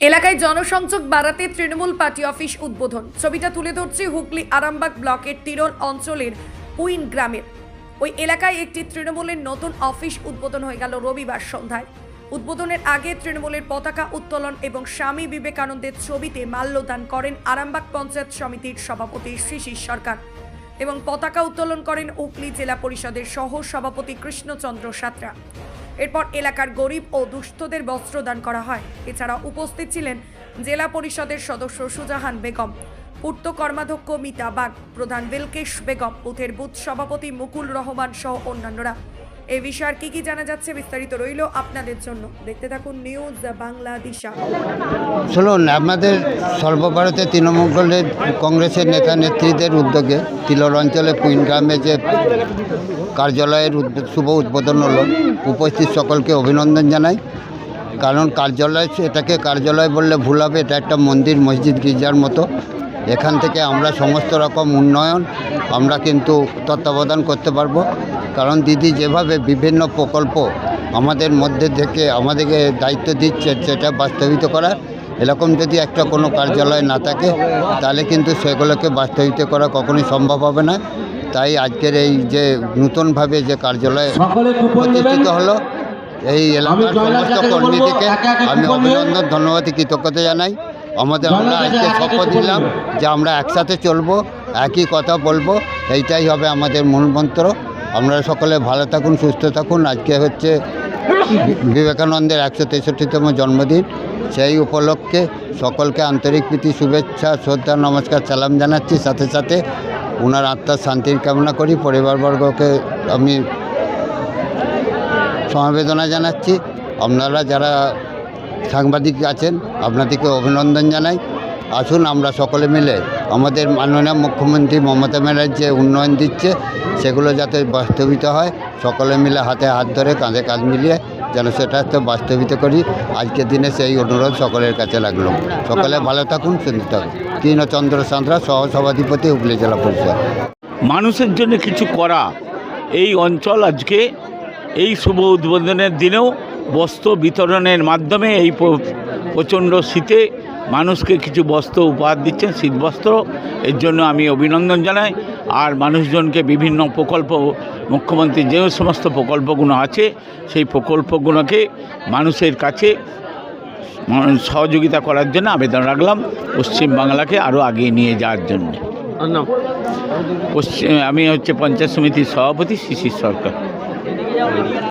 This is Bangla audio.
এলাকায় জনসংযোগ বাড়াতে তৃণমূল পার্টি অফিস উদ্বোধন। ছবিটা তুলে ধরছে হুগলি আরামবাগ ব্লকের তিরল অঞ্চলের উইন গ্রামের। ওই এলাকায় একটি তৃণমূলের নতুন অফিস উদ্বোধন হয়ে গেল রবিবার সন্ধ্যায়। উদ্বোধনের আগে তৃণমূলের পতাকা উত্তোলন এবং স্বামী বিবেকানন্দের ছবিতে মাল্যদান করেন আরামবাগ পঞ্চায়েত সমিতির সভাপতি শিশির সরকার এবং পতাকা উত্তোলন করেন হুগলি জেলা পরিষদের সহ সভাপতি কৃষ্ণচন্দ্র সাঁতরা। এরপর এলাকার গরিব ও দুস্থদের বস্ত্রদান করা হয়। এছাড়া উপস্থিত ছিলেন জেলা পরিষদের সদস্য সুজাহান বেগম, পূর্ত কর্মাধ্যক্ষ মিতা বাগ, প্রধান বিলকেশ বেগম, বুথের বুথ সভাপতি মুকুল রহমান সহ অন্যান্যরা। এই বিষয়ে আর কি কি জানা যাচ্ছে বিস্তারিত রইল আপনাদের জন্য। দেখতে থাকুন নিউজ বাংলা দিশা শুনুন, আমাদের সর্বভারতীয় তৃণমূলের কংগ্রেসের নেতা নেত্রীদের উদ্যোগে তিলর অঞ্চলে কুইন গ্রামে যে কার্যালয়ের শুভ উদ্বোধন হলো, উপস্থিত সকলকে অভিনন্দন জানাই। কারণ কার্যালয়, এটাকে কার্যালয় বললে ভুল হবে, এটা একটা মন্দির, মসজিদ, গির্জার মতো। এখান থেকে আমরা সমস্ত রকম উন্নয়ন আমরা কিন্তু তত্ত্বাবধান করতে পারব। কারণ দিদি যেভাবে বিভিন্ন প্রকল্প আমাদের মধ্যে থেকে আমাদেরকে দায়িত্ব দিচ্ছে সেটা বাস্তবিত করার এরকম যদি একটা কোনো কার্যালয় না থাকে তাহলে কিন্তু সেগুলোকে বাস্তবিত করা কখনোই সম্ভব হবে না। তাই আজকের এই যে নতুনভাবে যে কার্যালয় প্রতিষ্ঠিত হলো এই এলাকার সমস্ত কর্মীদেরকে আমি অভিনন্দন ধন্যবাদ কৃতজ্ঞতা জানাই। আমাদের আমরা আজকে শপথ দিলাম যে আমরা একসাথে চলবো একই কথা বলব এইটাই হবে আমাদের মূল মন্ত্র। আমরা সকলে ভালো থাকুন সুস্থ থাকুন। আজকে হচ্ছে বিবেকানন্দের একশো তেষট্টিতম জন্মদিন। সেই উপলক্ষে সকলকে আন্তরিক প্রীতি শুভেচ্ছা শ্রদ্ধা নমস্কার সালাম জানাচ্ছি। সাথে সাথে ওনার আত্মার শান্তির কামনা করি। পরিবারবর্গকে আমি সমবেদনা জানাচ্ছি। আপনারা যারা সাংবাদিক আছেন, আপনাদেরকে অভিনন্দন জানাই। আসুন আমরা সকলে মিলে আমাদের মাননীয় মুখ্যমন্ত্রী মমতা ব্যানার্জি যে উন্নয়ন দিচ্ছে, সেগুলো যাতে বাস্তবিত হয়, সকলে মিলে হাতে হাত ধরে কাঁধে কাঁধ মিলিয়ে যেন সেটা তো বাস্তবিত করি। আজকের দিনে সেই অনুরোধ সকলের কাছে লাগল। সকলে ভালো থাকুন সুন্দর থাকুন। কৃষ্ণচন্দ্র সাঁতরা সহ সভাধিপতি হুগলি জেলা পরিষদ। মানুষের জন্য কিছু করা। এই অঞ্চল আজকে এই শুভ উদ্বোধনের দিনেও বস্ত্র বিতরণের মাধ্যমে এই প্রচণ্ড শীতে মানুষকে কিছু বস্ত্র উপহার দিচ্ছেন। শীতবস্ত্র এর জন্য আমি অভিনন্দন জানাই। আর মানুষজনকে বিভিন্ন প্রকল্প মুখ্যমন্ত্রী যে সমস্ত প্রকল্পগুলো আছে সেই প্রকল্পগুলোকে মানুষের কাছে সহযোগিতা করার জন্য আবেদন রাখলাম। পশ্চিমবাংলাকে আরও আগিয়ে নিয়ে যাওয়ার জন্য। পশ্চিম আমি হচ্ছে পঞ্চায়েত সমিতির সভাপতি শিশির সরকার।